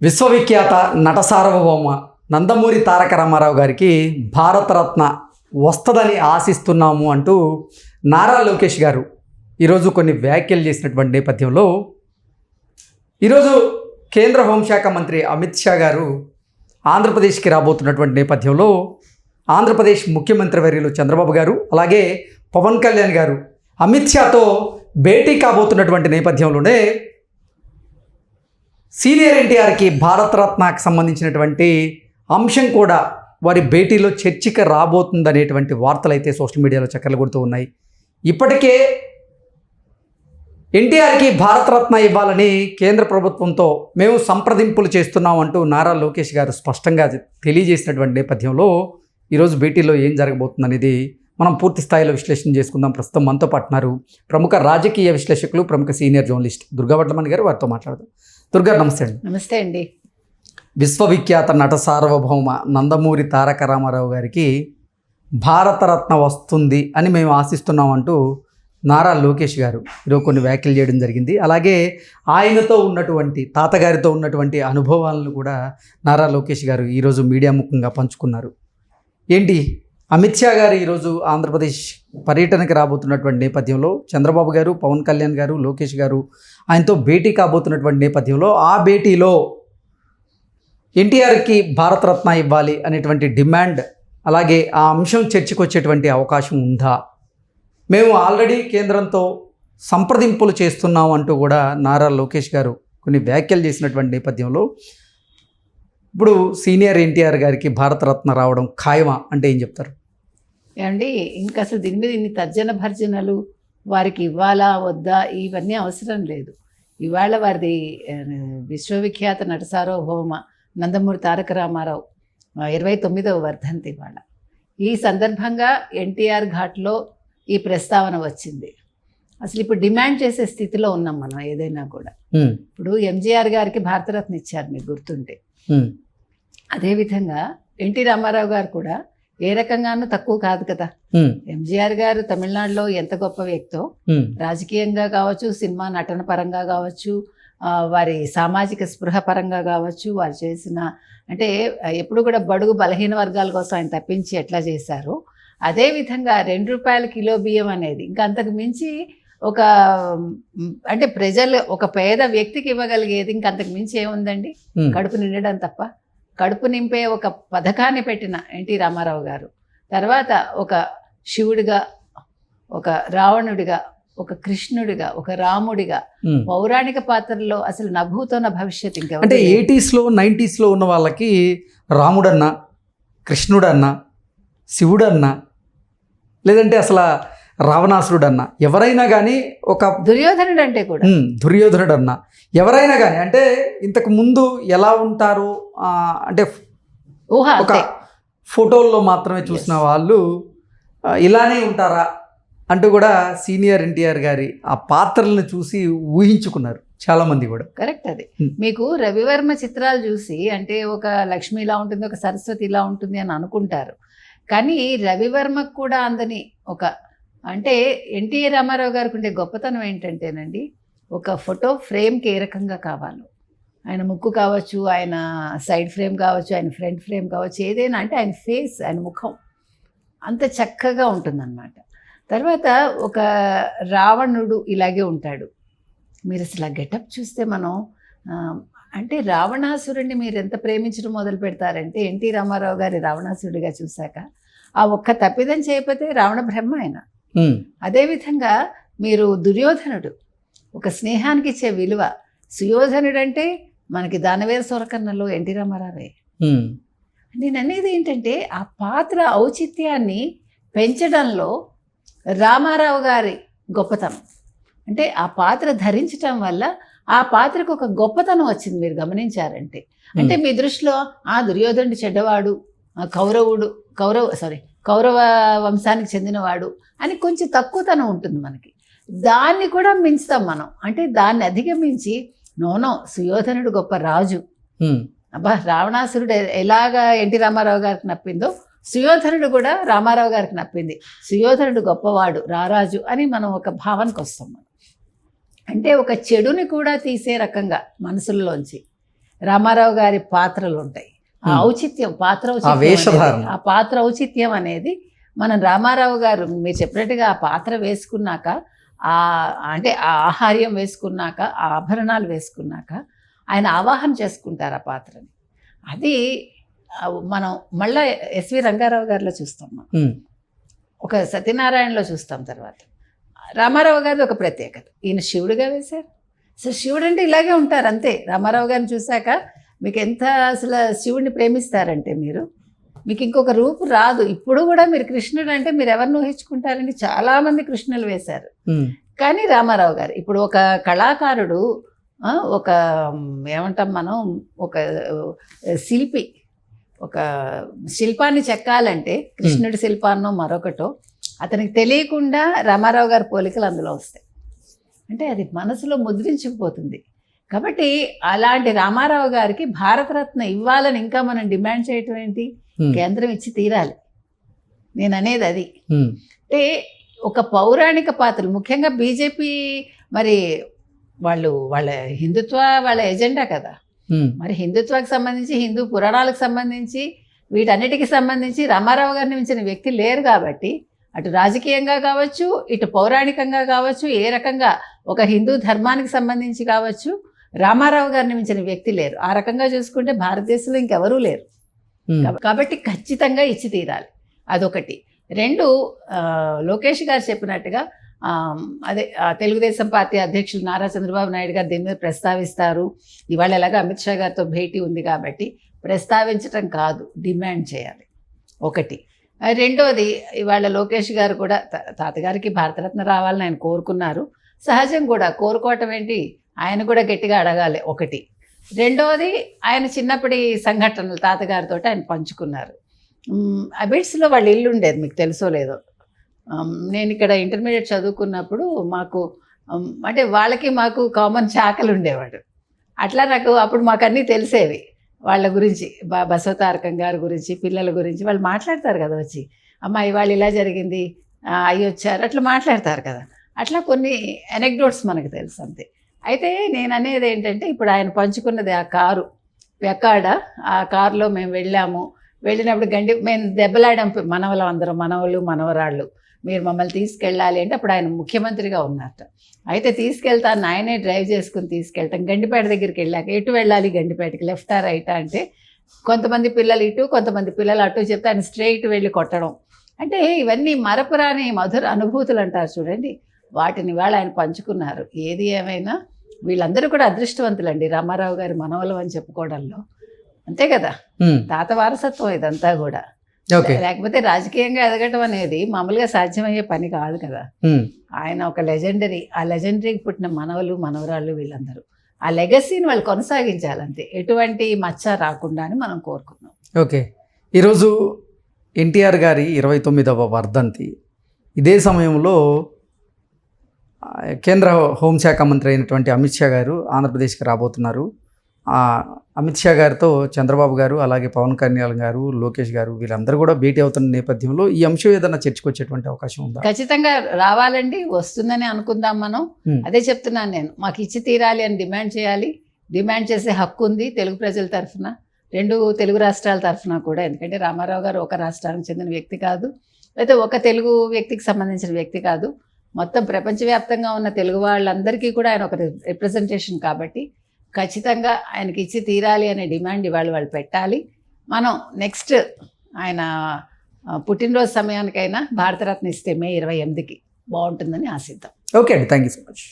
విశ్వవిఖ్యాత నట సార్వభౌమ నందమూరి తారక రామారావు గారికి భారతరత్న వస్తుందని ఆశిస్తున్నాము అంటూ నారా లోకేష్ గారు ఈరోజు కొన్ని వ్యాఖ్యలు చేసినటువంటి నేపథ్యంలో ఈరోజు కేంద్ర హోంశాఖ మంత్రి అమిత్ షా గారు ఆంధ్రప్రదేశ్కి రాబోతున్నటువంటి నేపథ్యంలో ఆంధ్రప్రదేశ్ ముఖ్యమంత్రి వర్యులు చంద్రబాబు గారు అలాగే పవన్ కళ్యాణ్ గారు అమిత్ షాతో భేటీ కాబోతున్నటువంటి నేపథ్యంలోనే సీనియర్ ఎన్టీఆర్కి భారతరత్నకు సంబంధించినటువంటి అంశం కూడా వారి భేటీలో చర్చకి రాబోతుందనేటువంటి వార్తలు అయితే సోషల్ మీడియాలో చక్కర్లు కొడుతూ ఉన్నాయి. ఇప్పటికే ఎన్టీఆర్కి భారతరత్న ఇవ్వాలని కేంద్ర ప్రభుత్వంతో మేము సంప్రదింపులు చేస్తున్నాం అంటూ నారా లోకేష్ గారు స్పష్టంగా తెలియజేసినటువంటి నేపథ్యంలో ఈరోజు భేటీలో ఏం జరగబోతుందనేది మనం పూర్తి స్థాయిలో విశ్లేషణ చేసుకుందాం. ప్రస్తుతం మనతో పాటున్నారు ప్రముఖ రాజకీయ విశ్లేషకులు ప్రముఖ సీనియర్ జర్నలిస్ట్ దుర్గావట్లమణి గారు వారితో మాట్లాడదాం. దుర్గా నమస్తే అండి. నమస్తే అండి. విశ్వవిఖ్యాత నట సార్వభౌమ నందమూరి తారక రామారావు గారికి భారతరత్న వస్తుంది అని మేము ఆశిస్తున్నామంటూ నారా లోకేష్ గారు ఈరోజు కొన్ని వ్యాఖ్యలు చేయడం జరిగింది. అలాగే ఆయనతో ఉన్నటువంటి తాతగారితో ఉన్నటువంటి అనుభవాలను కూడా నారా లోకేష్ గారు ఈరోజు మీడియా ముఖంగా పంచుకున్నారు. ఏంటి? అమిత్ షా గారు ఈరోజు ఆంధ్రప్రదేశ్ పర్యటనకి రాబోతున్నటువంటి నేపథ్యంలో చంద్రబాబు గారు పవన్ కళ్యాణ్ గారు లోకేష్ గారు ఆయనతో భేటీ కాబోతున్నటువంటి నేపథ్యంలో ఆ భేటీలో ఎన్టీఆర్కి భారతరత్న ఇవ్వాలి అనేటువంటి డిమాండ్ అలాగే ఆ అంశం చర్చకు వచ్చేటువంటి అవకాశం ఉందా? మేము ఆల్రెడీ కేంద్రంతో సంప్రదింపులు చేస్తున్నాం అంటూ కూడా నారా లోకేష్ గారు కొన్ని వ్యాఖ్యలు చేసినటువంటి నేపథ్యంలో ఇప్పుడు సీనియర్ ఎన్టీఆర్ గారికి భారతరత్న రావడం ఖాయమా అంటే ఏం చెప్తారు? ఏమండి ఇంకా అసలు దీని మీద ఇన్ని తర్జన భర్జనలు వారికి ఇవ్వాలా వద్దా? ఇవన్నీ అవసరం లేదు. ఇవాళ వారిది విశ్వవిఖ్యాత నట సార్వభౌమ నందమూరి తారక రామారావు ఇరవై తొమ్మిదవ వర్ధంతి ఇవాళ. ఈ సందర్భంగా ఎన్టీఆర్ ఘాట్లో ఈ ప్రస్తావన వచ్చింది. అసలు ఇప్పుడు డిమాండ్ చేసే స్థితిలో ఉన్నాం మనం ఏదైనా కూడా. ఇప్పుడు ఎంజీఆర్ గారికి భారతరత్న ఇచ్చారు మీకు గుర్తుంటే. అదేవిధంగా ఎన్టీ రామారావు గారు కూడా ఏ రకంగానూ తక్కువ కాదు కదా. ఎంజీఆర్ గారు తమిళనాడులో ఎంత గొప్ప వ్యక్తో రాజకీయంగా కావచ్చు సినిమా నటన పరంగా కావచ్చు వారి సామాజిక స్పృహ పరంగా కావచ్చు వారు చేసిన అంటే ఎప్పుడు కూడా బడుగు బలహీన వర్గాల కోసం ఆయన తప్పించి ఎట్లా చేశారో. అదేవిధంగా రెండు రూపాయల కిలో బియ్యం అనేది ఇంకా అంతకు మించి ఒక అంటే ప్రజలు ఒక పేద వ్యక్తికి ఇవ్వగలిగేది ఇంకా అంతకు మించి ఏముందండి. కడుపు నిండడం తప్ప. కడుపు నింపే ఒక పథకాన్ని పెట్టిన ఎన్టీ రామారావు గారు తర్వాత ఒక శివుడిగా ఒక రావణుడిగా ఒక కృష్ణుడిగా ఒక రాముడిగా. పౌరాణిక పాత్రలో అసలు నభూతో నా భవిష్యత్ అంటే ఇంకెవరు లేరు. ఎయిటీస్లో నైంటీస్లో ఉన్న వాళ్ళకి రాముడన్న కృష్ణుడన్న శివుడన్న లేదంటే అసలు రావణాసురుడన్న ఎవరైనా కానీ ఒక దుర్యోధనుడు అంటే కూడా ఉమ్, దుర్యోధనుడన్న ఎవరైనా కానీ అంటే ఇంతకు ముందు ఎలా ఉంటారు అంటే ఊహ ఒక ఫోటోల్లో మాత్రమే చూసిన వాళ్ళు ఇలానే ఉంటారా అంటూ కూడా సీనియర్ ఎన్టీఆర్ గారి ఆ పాత్రలను చూసి ఊహించుకున్నారు చాలామంది కూడా. కరెక్ట్ అది. మీకు రవివర్మ చిత్రాలు చూసి అంటే ఒక లక్ష్మి ఇలా ఉంటుంది ఒక సరస్వతి ఇలా ఉంటుంది అని అనుకుంటారు. కానీ రవివర్మకు కూడా అందని ఒక అంటే ఎన్టీ రామారావు గారికి ఉండే గొప్పతనం ఏంటంటేనండి ఒక ఫోటో ఫ్రేమ్కి ఏ రకంగా కావాలో. ఆయన ముక్కు కావచ్చు ఆయన సైడ్ ఫ్రేమ్ కావచ్చు ఆయన ఫ్రంట్ ఫ్రేమ్ కావచ్చు ఏదైనా అంటే ఆయన ఫేస్ ఆయన ముఖం. అంత చక్కగా ఉంటుందన్నమాట. తర్వాత ఒక రావణుడు ఇలాగే ఉంటాడు. మీరు అసలు ఆ గెటప్ చూస్తే మనం అంటే రావణాసురుడిని మీరు ఎంత ప్రేమించడం మొదలు పెడతారంటే ఎన్టీ రామారావు గారి రావణాసురుడిగా చూశాక ఆ ఒక్క తప్పిదం చేయకపోతే రావణ బ్రహ్మ ఆయన. అదేవిధంగా మీరు దుర్యోధనుడు. ఒక స్నేహానికి ఇచ్చే విలువ. సుయోధనుడు అంటే మనకి దానవేర సొరకన్నలో ఎన్టీ రామారావే. నేను అనేది ఏంటంటే ఆ పాత్ర ఔచిత్యాన్ని పెంచడంలో రామారావు గారి గొప్పతనం. అంటే ఆ పాత్ర ధరించటం వల్ల ఆ పాత్రకు ఒక గొప్పతనం వచ్చింది మీరు గమనించారంటే. అంటే మీ దృష్టిలో ఆ దుర్యోధనుడు చెడ్డవాడు ఆ కౌరవుడు కౌరవ సారీ కౌరవ వంశానికి చెందినవాడు అని కొంచెం తక్కువతనం ఉంటుంది మనకి. దాన్ని కూడా మించుతాం మనం. అంటే దాన్ని అధిగమించి నోనో సుయోధనుడు గొప్ప రాజు. అబ్బా రావణాసురుడు ఎలాగా ఎన్టీ రామారావు గారికి నప్పిందో సుయోధనుడు కూడా రామారావు గారికి నప్పింది. సుయోధనుడు గొప్పవాడు రారాజు అని మనం ఒక భావనకు వస్తాం మనం. అంటే ఒక చెడుని కూడా తీసే రకంగా మనసుల్లోంచి రామారావు గారి పాత్రలు ఉంటాయి. ఆ. ఔచిత్యం పాత్ర ఔచిత్యం ఆ పాత్ర ఔచిత్యం అనేది మనం రామారావు గారు మీరు చెప్పినట్టుగా ఆ పాత్ర వేసుకున్నాక అంటే ఆ ఆహార్యం వేసుకున్నాక ఆ ఆభరణాలు వేసుకున్నాక ఆయన ఆవాహన చేసుకుంటారు ఆ పాత్రని. అది మనం మళ్ళా ఎస్వి రంగారావు గారిలో చూస్తాం మనం. ఒక సత్యనారాయణలో చూస్తాం తర్వాత. రామారావు గారిది ఒక ప్రత్యేకత. ఈయన శివుడిగా వేశారు. అసలు శివుడు అంటే ఇలాగే ఉంటారు అంతే. రామారావు గారిని చూశాక మీకు ఎంత అసలు శివుడిని ప్రేమిస్తారంటే మీరు? మీకు ఇంకొక రూపు రాదు. ఇప్పుడు కూడా మీరు కృష్ణుడు అంటే మీరు ఎవరిని ఊహించుకుంటారండి? చాలామంది కృష్ణులు వేశారు. కానీ రామారావు గారు ఇప్పుడు ఒక కళాకారుడు ఒక ఏమంటాం మనం ఒక శిల్పి ఒక శిల్పాన్ని చెక్కాలంటే కృష్ణుడి శిల్పాన్నో మరొకటో అతనికి తెలియకుండా రామారావు గారి పోలికలు అందులో వస్తాయి. అంటే అది మనసులో ముద్రించుకుపోతుంది కాబట్టి అలాంటి రామారావు గారికి భారతరత్న ఇవ్వాలని ఇంకా మనం డిమాండ్ చేయటం ఏంటి? కేంద్రం ఇచ్చి తీరాలి. నేను అనేది అది. అంటే ఒక పౌరాణిక పాత్రలు ముఖ్యంగా బీజేపీ మరి వాళ్ళు వాళ్ళ హిందుత్వ వాళ్ళ ఎజెండా కదా. మరి హిందుత్వానికి సంబంధించి హిందూ పురాణాలకు సంబంధించి వీటన్నిటికి సంబంధించి రామారావు గారిని మించిన వ్యక్తి లేరు కాబట్టి అటు రాజకీయంగా కావచ్చు ఇటు పౌరాణికంగా కావచ్చు ఏ రకంగా ఒక హిందూ ధర్మానికి సంబంధించి కావచ్చు రామారావు గారిని మించిన వ్యక్తి లేరు. ఆ రకంగా చూసుకుంటే భారతదేశంలో ఇంకెవరూ లేరు. కాబట్టి ఖచ్చితంగా ఇచ్చి తీరాలి. అదొకటి. రెండు లోకేష్ గారు చెప్పినట్టుగా అదే తెలుగుదేశం పార్టీ అధ్యక్షులు నారా చంద్రబాబు నాయుడు గారు దీని మీద ప్రస్తావిస్తారు. ఇవాళ ఎలాగో అమిత్ షా గారితో భేటీ ఉంది కాబట్టి ప్రస్తావించటం కాదు డిమాండ్ చేయాలి. ఒకటి. రెండోది ఇవాళ లోకేష్ గారు కూడా తాతగారికి భారతరత్న రావాలని ఆయన కోరుకున్నారు. సహజం కూడా కోరుకోవటం ఏంటి? ఆయన కూడా గట్టిగా అడగాలి ఒకటి. రెండవది ఆయన చిన్నప్పటి సంఘటనలు తాతగారితో ఆయన పంచుకున్నారు. అబిడ్స్లో వాళ్ళ ఇల్లు ఉండేది మీకు తెలుసో లేదో. నేను ఇక్కడ ఇంటర్మీడియట్ చదువుకున్నప్పుడు మాకు అంటే వాళ్ళకి మాకు కామన్ చాకలు ఉండేవాడు. అట్లా నాకు అప్పుడు మాకు అన్నీ తెలిసేవి. వాళ్ళ గురించి బసవతారకం గారి గురించి పిల్లల గురించి వాళ్ళు మాట్లాడతారు కదా వచ్చి. అమ్మ ఇవాళ ఇలా జరిగింది అయ్యి వచ్చారు అట్లా మాట్లాడతారు కదా. అట్లా కొన్ని ఎనెక్డోట్స్ మనకు తెలుసు అంతే. అయితే నేను అనేది ఏంటంటే ఇప్పుడు ఆయన పంచుకున్నది ఆ కారు ఎక్కడ ఆ కారులో మేము వెళ్ళాము. వెళ్ళినప్పుడు గండి మేము దెబ్బలాడాం మనవలు అందరం మనవలు మనవరాళ్ళు. మీరు మమ్మల్ని తీసుకెళ్ళాలి అంటే అప్పుడు ఆయన ముఖ్యమంత్రిగా ఉన్నారట. అయితే తీసుకెళ్తాను ఆయనే డ్రైవ్ చేసుకుని తీసుకెళ్తాం గండిపేట దగ్గరికి వెళ్ళాక ఎటు వెళ్ళాలి గండిపేటకి లెఫ్టా రైటా అంటే కొంతమంది పిల్లలు ఇటు కొంతమంది పిల్లలు అటు చెప్తే ఆయన స్ట్రైట్ వెళ్ళి కొట్టడం. అంటే ఇవన్నీ మరపురాని మధుర అనుభూతులు అంటారు చూడండి. వాటిని వాళ్ళ ఆయన పంచుకున్నారు. ఏది ఏమైనా వీళ్ళందరూ కూడా అదృష్టవంతులండి. రామారావు గారి మనవలు అని చెప్పుకోవడంలో. అంతే కదా? తాత వారసత్వం ఇదంతా కూడా. లేకపోతే రాజకీయంగా ఎదగటం అనేది మామూలుగా సాధ్యమయ్యే పని కాదు కదా? ఆయన ఒక లెజెండరీ ఆ లెజెండరీకి పుట్టిన మనవలు మనవరాళ్ళు వీళ్ళందరూ. ఆ లెగసీని వాళ్ళు కొనసాగించాలంతే. ఎటువంటి మచ్చ రాకుండా అని మనం కోరుకున్నాం ఓకే. ఈరోజు ఎన్టీఆర్ గారి ఇరవై తొమ్మిదవ వర్ధంతి. ఇదే సమయంలో కేంద్ర హోంశాఖ మంత్రి అయినటువంటి అమిత్ షా గారు ఆంధ్రప్రదేశ్కి రాబోతున్నారు. అమిత్ షా గారితో చంద్రబాబు గారు అలాగే పవన్ కళ్యాణ్ గారు లోకేష్ గారు వీళ్ళందరూ కూడా భేటీ అవుతున్న నేపథ్యంలో ఈ అంశం ఏదైనా చర్చకు వచ్చేటువంటి అవకాశం ఉందా? ఖచ్చితంగా రావాలండి వస్తుందని అనుకుందాం మనం. అదే చెప్తున్నాను నేను మాకు ఇచ్చి తీరాలి అని డిమాండ్ చేయాలి. డిమాండ్ చేసే హక్కు ఉంది తెలుగు ప్రజల తరఫున రెండు తెలుగు రాష్ట్రాల తరఫున కూడా. ఎందుకంటే రామారావు గారు ఒక రాష్ట్రానికి చెందిన వ్యక్తి కాదు అయితే ఒక తెలుగు వ్యక్తికి సంబంధించిన వ్యక్తి కాదు. మొత్తం ప్రపంచవ్యాప్తంగా ఉన్న తెలుగు వాళ్ళందరికీ కూడా ఆయన ఒక రిప్రజెంటేషన్ కాబట్టి ఖచ్చితంగా ఆయనకి ఇచ్చి తీరాలి అనే డిమాండ్ ఇవాళ వాళ్ళు పెట్టాలి. మనం నెక్స్ట్ ఆయన పుట్టినరోజు సమయానికైనా భారతరత్న ఇస్తే మే ఇరవై ఎనిమిదికి బాగుంటుందని ఆశిద్దాం. ఓకే అండి. Thank you so much.